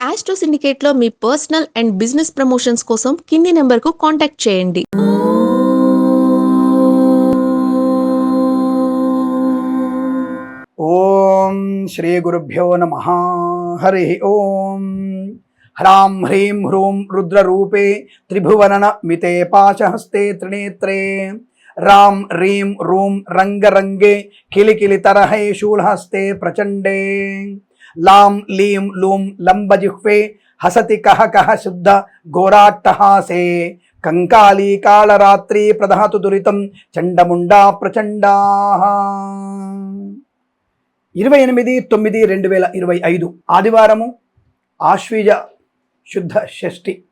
Astro సిండికేట్లో మీ personal and business promotions కోసం కింది నెంబర్కు కాంటాక్ట్ చేయండి. ఓం శ్రీ గురుభ్యో నమ. హరి ఓం. హ్రాం హ్రీం హ్రూం రుద్రరూపే త్రిభువనన మితే పాశహస్తే త్రినేత్రే. రాం రీం రూం రంగరంగే కిలికిలి తరహై శూలహస్తే ప్రచండే. లాం లీం లూం లంబజిహ్వే హసతి కహ కహ శుద్ధ ఘోరాట్టహాసే. కంకాళీ కాళరాత్రి ప్రదహతు దురితం చండముండా ప్రచండా. ఇరవై ఎనిమిది తొమ్మిది రెండు వేల ఇరవై ఐదు ఆదివారము ఆశ్వీజ శుద్ధ షష్ఠి.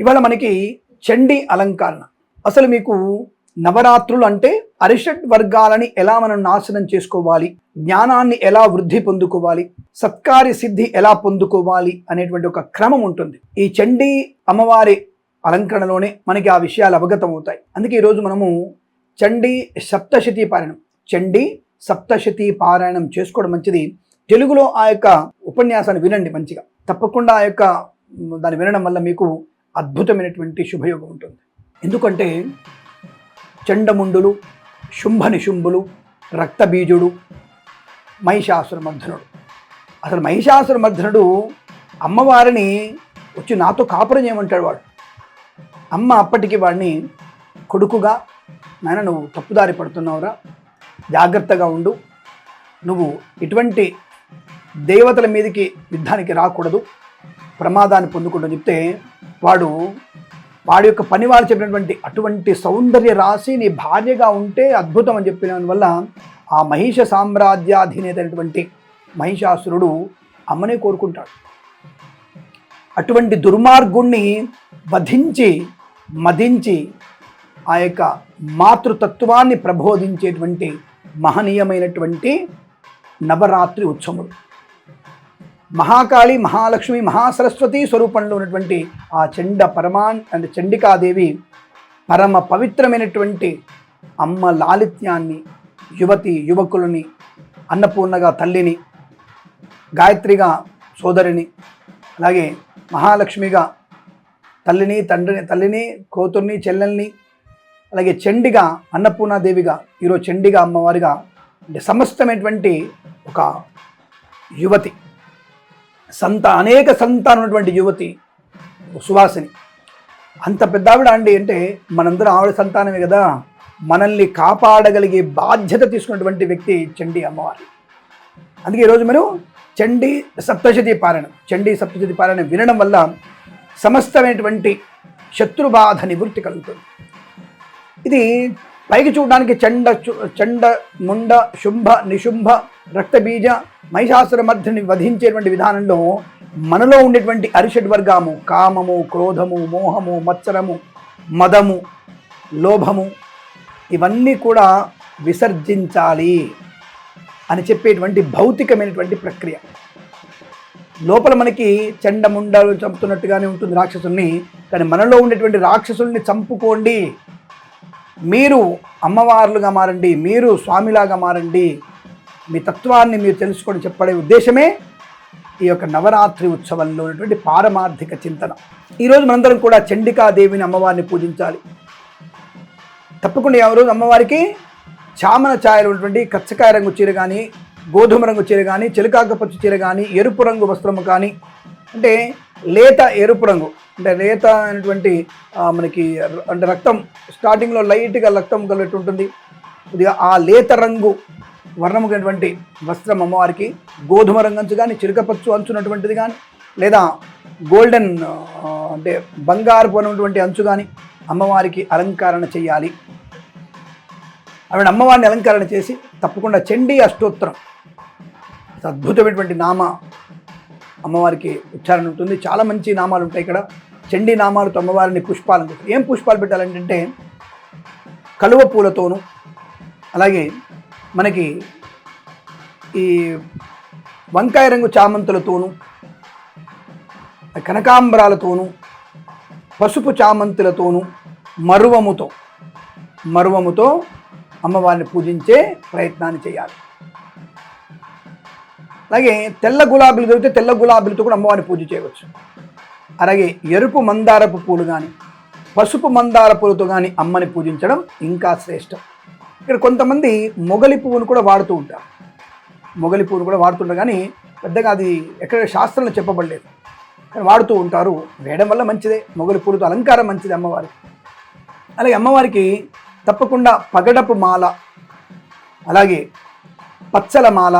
ఇవాళ మనకి చండి అలంకరణ. అసలు మీకు నవరాత్రులు అంటే అరిషడ్ వర్గాలని ఎలా మనం నాశనం చేసుకోవాలి? జ్ఞానాన్ని ఎలా వృద్ధి పొందుకోవాలి? సత్కార్య సిద్ధి ఎలా పొందుకోవాలి? అనేటువంటి ఒక క్రమం ఉంటుంది. ఈ చండీ అమ్మవారి అలంకరణలోనే మనకి ఆ విషయాలు అవగతం అవుతాయి అందుకే ఈరోజు మనము చండీ సప్తశతి పారాయణం చండీ సప్తశతి పారాయణం చేసుకోవడం మంచిది. తెలుగులో ఆ యొక్క ఉపన్యాసాన్ని వినండి మంచిగా. తప్పకుండా ఆ యొక్క దాన్ని వినడం వల్ల మీకు అద్భుతమైనటువంటి శుభయోగం ఉంటుంది. ఎందుకంటే చండముండులు శుంభ నిశుంభులు రక్తబీజుడు మహిషాసురమర్ధనుడు. అసలు మహిషాసురమర్ధనుడు అమ్మవారిని వచ్చి నాతో కాపురం చేయమంటాడు వాడు. అమ్మ అప్పటికి వాడిని కొడుకుగా నాయన నువ్వు తప్పుదారి పడుతున్నావురా జాగ్రత్తగా ఉండు. నువ్వు ఇటువంటి దేవతల మీదకి యుద్ధానికి రాకూడదు ప్రమాదాన్ని పొందుకుంటూ చెప్తే వాడు వాడి యొక్క పని వాళ్ళు చెప్పినటువంటి అటువంటి సౌందర్య రాశి నీ భార్యగా ఉంటే అద్భుతం అని చెప్పిన వల్ల ఆ మహిష సామ్రాజ్యాధినేత అయినటువంటి మహిషాసురుడు అమ్మనే కోరుకుంటాడు. అటువంటి దుర్మార్గుణ్ణి వధించి మదించి ఆ యొక్క మాతృతత్వాన్ని ప్రబోధించేటువంటి మహనీయమైనటువంటి నవరాత్రి ఉత్సవములు. మహాకాళి మహాలక్ష్మి మహాసరస్వతి స్వరూపంలో ఉన్నటువంటి ఆ చండ పరమాన్ అండ్ చండికాదేవి పరమ పవిత్రమైనటువంటి అమ్మ లాలిత్యాన్ని యువతి యువకులని అన్నపూర్ణగా తల్లిని గాయత్రిగా సోదరిని అలాగే మహాలక్ష్మిగా తల్లిని తండ్రిని తల్లిని కూతుర్ని చెల్లెల్ని అలాగే చండిగా అన్నపూర్ణాదేవిగా ఈరోజు చండిగా అమ్మవారిగా అంటే సమస్తమైనటువంటి ఒక యువతి. సంత అనేక సంతానం ఉన్నటువంటి యువతి సువాసిని. అంత పెద్ద ఆవిడ అండి అంటే మనందరం ఆవిడ సంతానమే కదా. మనల్ని కాపాడగలిగే బాధ్యత తీసుకున్నటువంటి వ్యక్తి చండీ అమ్మవారి. అందుకే ఈరోజు మీరు చండీ సప్తశతి పారాయణం చండీ సప్తశతి పారాయణం వినడం వల్ల సమస్తమైనటువంటి శత్రుబాధ నివృత్తి కలుగుతుంది. ఇది పైకి చూడడానికి చండ చు- చండ ముండ శుంభ నిశుంభ రక్తబీజ మహిషాసుర మధ్యని వధించేటువంటి విధానంలో మనలో ఉండేటువంటి అరిషడ్ వర్గము కామము క్రోధము మోహము మత్సరము మదము లోభము ఇవన్నీ కూడా విసర్జించాలి అని చెప్పేటువంటి భౌతికమైనటువంటి ప్రక్రియ. లోపల మనకి చెండముండలు చంపుతున్నట్టుగానే ఉంటుంది రాక్షసుల్ని కానీ మనలో ఉండేటువంటి రాక్షసుల్ని చంపుకోండి. మీరు అమ్మవార్లుగా మారండి మీరు స్వామిలాగా మారండి మీ తత్వాన్ని మీరు తెలుసుకొని చెప్పడే ఉద్దేశమే ఈ యొక్క నవరాత్రి ఉత్సవంలో ఉన్నటువంటి పారమార్థిక చింతన. ఈరోజు మనందరం కూడా చండికాదేవిని అమ్మవారిని పూజించాలి. తప్పకుండా ఆ అమ్మవారికి చామన ఛాయలు ఉన్నటువంటి కచ్చకాయ రంగు చీర కానీ గోధుమ రంగు చీర కానీ చిలకాక చీర కానీ ఎరుపు రంగు వస్త్రము కానీ అంటే లేత ఎరుపు రంగు అంటే లేత అనేటువంటి మనకి అంటే రక్తం స్టార్టింగ్లో లైట్గా రక్తం కలిగి ఉంటుంది. కొద్దిగా ఆ లేత రంగు వర్ణము కలిగినటువంటి వస్త్రం అమ్మవారికి గోధుమ రంగు అంచు కానీ చిలకపచ్చు అంచున్నటువంటిది కానీ లేదా గోల్డెన్ అంటే బంగారు ఉన్నటువంటి అంచు కానీ అమ్మవారికి అలంకరణ చేయాలి. ఆవిడ అమ్మవారిని అలంకరణ చేసి తప్పకుండా చండీ అష్టోత్తరం అద్భుతమైనటువంటి నామ అమ్మవారికి ఉచ్చారణ ఉంటుంది. చాలా మంచి నామాలు ఉంటాయి ఇక్కడ. చండీ నామాలతో అమ్మవారిని పుష్పాలు ఏం పుష్పాలు పెట్టాలంటే కలువ పూలతోనూ అలాగే మనకి ఈ వంకాయ రంగు చామంతులతోనూ కనకాంబరాలతోనూ పసుపు చామంతులతోనూ మరువముతో మరువముతో అమ్మవారిని పూజించే ప్రయత్నాన్ని చేయాలి. అలాగే తెల్ల గులాబీలు దొరికితే తెల్ల గులాబీలతో కూడా అమ్మవారిని పూజ చేయవచ్చు. అలాగే ఎరుపు మందారపు పూలు కానీ పసుపు మందార పూలతో కానీ అమ్మని పూజించడం ఇంకా శ్రేష్టం. ఇక్కడ కొంతమంది మొగలి పువ్వును కూడా వాడుతూ ఉంటారు. మొగలి పువ్వును కూడా వాడుతుంటారు కానీ పెద్దగా అది ఎక్కడ శాస్త్రంలో చెప్పబడలేదు. కానీ వాడుతూ ఉంటారు. వేయడం వల్ల మంచిదే. మొగలి పూలతో అలంకారం మంచిది అమ్మవారికి అలాగే అమ్మవారికి తప్పకుండా పగడపు మాల అలాగే పచ్చల మాల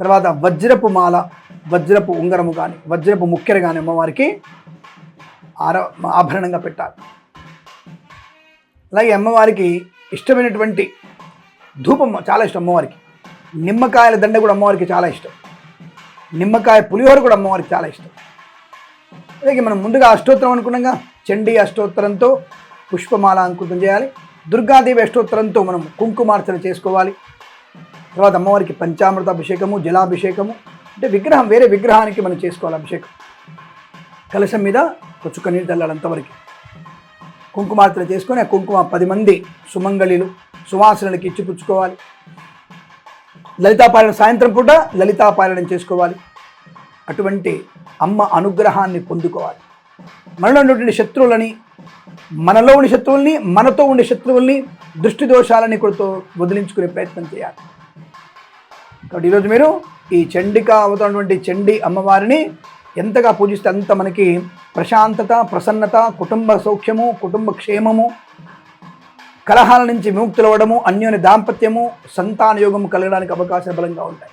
తర్వాత వజ్రపు మాల వజ్రపు ఉంగరము కానీ వజ్రపు ముక్కెర కానీ అమ్మవారికి ఆర ఆభరణంగా పెట్టాలి. అలాగే అమ్మవారికి ఇష్టమైనటువంటి ధూపం చాలా ఇష్టం అమ్మవారికి. నిమ్మకాయల దండ కూడా అమ్మవారికి చాలా ఇష్టం. నిమ్మకాయ పులిహోర కూడా అమ్మవారికి చాలా ఇష్టం. అలాగే మనం ముందుగా అష్టోత్తరం అనుకున్నాగా చండీ అష్టోత్తరంతో పుష్పమాల అంకుతం చేయాలి. దుర్గాదేవి అష్టోత్తరంతో మనం కుంకుమార్చన చేసుకోవాలి. తర్వాత అమ్మవారికి పంచామృత అభిషేకము జలాభిషేకము అంటే విగ్రహం వేరే విగ్రహానికి మనం చేసుకోవాలి అభిషేకం. కలశం మీద కొచ్చుక నీళ్ళు చల్లాలంతవరకు. కుంకుమార్చన చేసుకొని ఆ కుంకుమ పది మంది సుమంగళిలు సువాసనలకు ఇచ్చిపుచ్చుకోవాలి లలితాపాలన సాయంత్రం పూట లలితాపాలనం చేసుకోవాలి. అటువంటి అమ్మ అనుగ్రహాన్ని పొందుకోవాలి. మనలో ఉన్నటువంటి శత్రువులని మనలో ఉండే శత్రువుల్ని మనతో ఉండే శత్రువుల్ని దృష్టి దోషాలని కూడా వదిలించుకునే ప్రయత్నం చేయాలి. కాబట్టి ఈరోజు మీరు ఈ చండిక అవుతున్నటువంటి చండి అమ్మవారిని ఎంతగా పూజిస్తే అంత మనకి ప్రశాంతత ప్రసన్నత కుటుంబ సౌఖ్యము కుటుంబ క్షేమము కలహాల నుంచి విముక్తులవ్వడము అన్యోన్య దాంపత్యము సంతాన యోగం కలగడానికి అవకాశాలు బలంగా ఉంటాయి.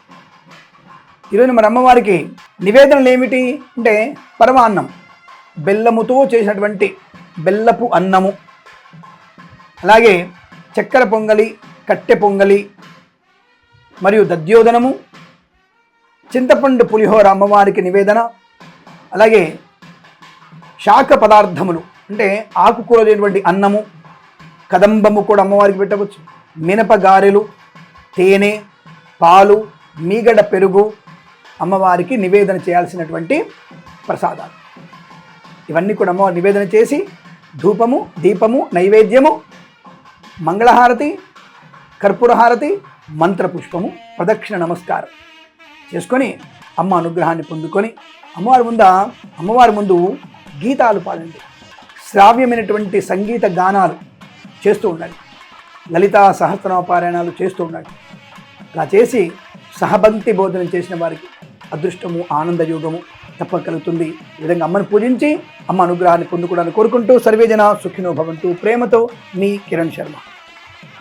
ఈరోజు మన అమ్మవారికి నివేదనలు ఏమిటి అంటే పరమాన్నం బెల్లముతో చేసినటువంటి బెల్లపు అన్నము అలాగే చక్కెర పొంగలి కట్టె పొంగలి మరియు దద్యోదనము చింతపండు పులిహోర అమ్మవారికి నివేదన అలాగే శాఖ పదార్థములు అంటే ఆకుకూరలైనటువంటి అన్నము కదంబము కూడా అమ్మవారికి పెట్టవచ్చు. మినప గారెలు తేనె పాలు మీగడ పెరుగు అమ్మవారికి నివేదన చేయాల్సినటువంటి ప్రసాదాలు. ఇవన్నీ కూడా అమ్మవారి నివేదన చేసి ధూపము దీపము నైవేద్యము మంగళహారతి కర్పూరహారతి మంత్రపుష్పము ప్రదక్షిణ నమస్కారం చేసుకొని అమ్మ అనుగ్రహాన్ని పొందుకొని అమ్మవారి ముంద అమ్మవారి ముందు గీతాలు పాడండి. శ్రావ్యమైనటువంటి సంగీత గానాలు చేస్తూ ఉండండి. లలితా సహస్రనామపారాయణాలు చేస్తూ ఉండండి. అలా చేసి సహభక్తి బోధన చేసిన వారికి అదృష్టము ఆనందయోగము తప్ప కలుగుతుంది ఈ విధంగా అమ్మను పూజించి అమ్మ అనుగ్రహాన్ని పొందుకోవడానికి కోరుకుంటూ సర్వేజన సుఖినో భవంతు. ప్రేమతో మీ కిరణ్ శర్మ.